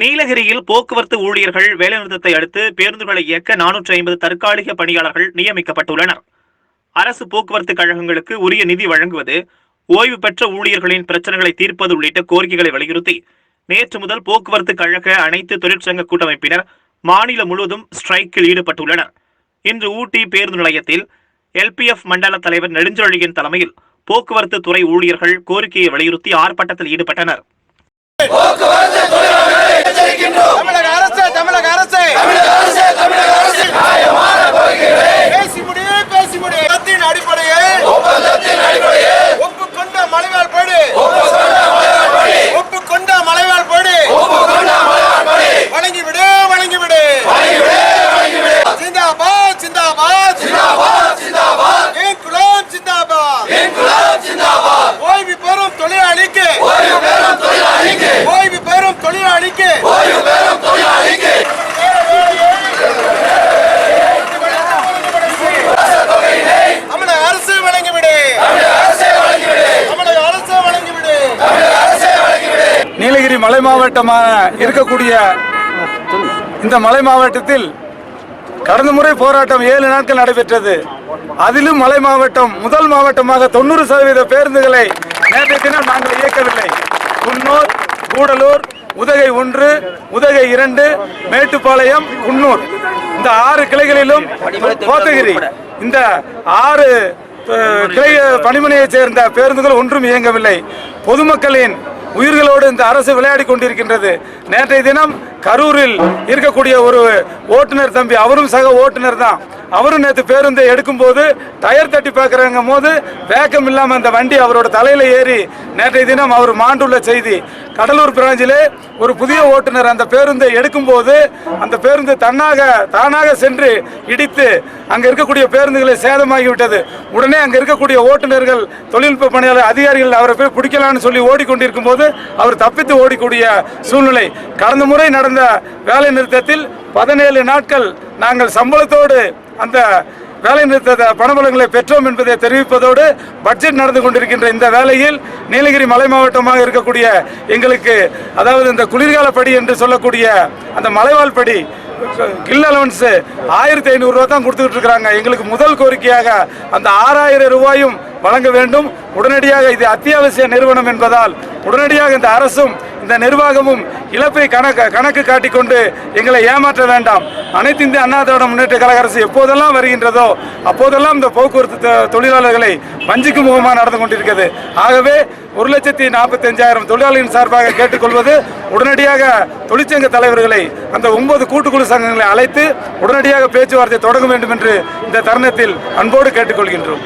நீலகிரியில் போக்குவரத்து ஊழியர்கள் வேலைநிறுத்தத்தை அடுத்து பேருந்துகளை இயக்க நானூற்றி ஐம்பது தற்காலிக பணியாளர்கள் நியமிக்கப்பட்டுள்ளனர். அரசு போக்குவரத்து கழகங்களுக்கு உரிய நிதி வழங்குவது ஓய்வு பெற்ற ஊழியர்களின் பிரச்சனைகளை தீர்ப்பது உள்ளிட்ட கோரிக்கைகளை வலியுறுத்தி நேற்று முதல் போக்குவரத்து கழக அனைத்து தொழிற்சங்க கூட்டமைப்பினர் மாநிலம் முழுவதும் ஸ்ட்ரைக்கில் ஈடுபட்டுள்ளனர். இன்று ஊட்டி பேருந்து நிலையத்தில் எல்பிஎஃப் மண்டல தலைவர் நெடுஞ்சொழியின் தலைமையில் போக்குவரத்து துறை ஊழியர்கள் கோரிக்கையை வலியுறுத்தி ஆர்ப்பாட்டத்தில் ஈடுபட்டனர். மலை மாவட்டமாக இருக்கக்கூடிய இந்த மலை மாவட்டத்தில் கடந்த முறை போராட்டம் ஏழு நாட்கள் நடைபெற்றது. அதிலும் மலை மாவட்டம் முதல் மாவட்டமாக தொண்ணூறு சதவீத பேருந்துகளை நேற்றைய தினம் நாங்கள் இயக்கவில்லை. குன்னூர் கூடலூர் உதகை ஒன்று உதகை இரண்டு மேட்டுப்பாளையம் குன்னூர். இந்த ஆறு கிளைகளிலும் கோத்தகிரி. இந்த ஆறு கிளை பணிமனையைச் சேர்ந்த பேருந்துகள் ஒன்றும் இயங்கவில்லை. பொதுமக்களின் உயிர்களோடு இந்த அரசு விளையாடி கொண்டிருக்கின்றது. நேற்றைய தினம் கரூரில் இருக்கக்கூடிய ஒரு ஓட்டுநர் தம்பி அவரும் சக ஓட்டுநர் தான். அவரும் நேற்று பேருந்தை எடுக்கும்போது டயர் தட்டி பார்க்குறாங்க போது வேக்கம் இல்லாமல் அந்த வண்டி அவரோட தலையில் ஏறி நேற்றைய தினம் அவர் மாண்டுள்ள செய்தி. கடலூர் பிராஞ்சிலே ஒரு புதிய ஓட்டுநர் அந்த பேருந்தை எடுக்கும்போது அந்த பேருந்து தன்னாக தானாக சென்று இடித்து அங்கே இருக்கக்கூடிய பேருந்துகளை சேதமாகிவிட்டது. உடனே அங்கே இருக்கக்கூடிய ஓட்டுநர்கள் தொழில்நுட்ப பணியாளர் அதிகாரிகள் அவரை போய் பிடிக்கலாம்னு சொல்லி ஓடிக்கொண்டிருக்கும் போது அவர் தப்பித்து ஓடிக்கூடிய சூழ்நிலை. கடந்த முறை நடந்த வேலை நிறுத்தத்தில் பதினேழு நாட்கள் நாங்கள் சம்பளத்தோடு அந்த வேலை நிறுத்த பணபலங்களை பெற்றோம் என்பதை தெரிவிப்பதோடு பட்ஜெட் நடந்து கொண்டிருக்கின்ற இந்த வேலையில் நீலகிரி மலை மாவட்டமாக இருக்கக்கூடிய எங்களுக்கு அதாவது இந்த குளிர்கால படி என்று சொல்லக்கூடிய அந்த மலைவாழ் படி கில் அலவன்ஸ் ஆயிரத்தி ஐநூறு ரூபா தான் கொடுத்துக்கிட்டு இருக்கிறாங்க. எங்களுக்கு முதல் கோரிக்கையாக அந்த ஆறாயிரம் ரூபாயும் வழங்க வேண்டும். உடனடியாக இது அத்தியாவசிய நிறுவனம் என்பதால் உடனடியாக இந்த அரசும் இந்த நிர்வாகமும் இழப்பை கணக்கு கணக்கு காட்டிக்கொண்டு எங்களை ஏமாற்ற வேண்டாம். அனைத்து இந்திய அண்ணா திராவிட முன்னேற்ற கழக அரசு எப்போதெல்லாம் வருகின்றதோ அப்போதெல்லாம் இந்த போக்குவரத்து தொழிலாளர்களை வஞ்சிக்கும் முகமாக நடந்து கொண்டிருக்கிறது. ஆகவே ஒரு லட்சத்தி நாற்பத்தஞ்சாயிரம் தொழிலாளர்களின் சார்பாக கேட்டுக்கொள்வது உடனடியாக தொழிற்சங்க தலைவர்களை அந்த ஒன்பது கூட்டுக்குழு சங்கங்களை அழைத்து உடனடியாக பேச்சுவார்த்தை தொடங்க வேண்டும் என்று இந்த தருணத்தில் அன்போடு கேட்டுக்கொள்கின்றோம்.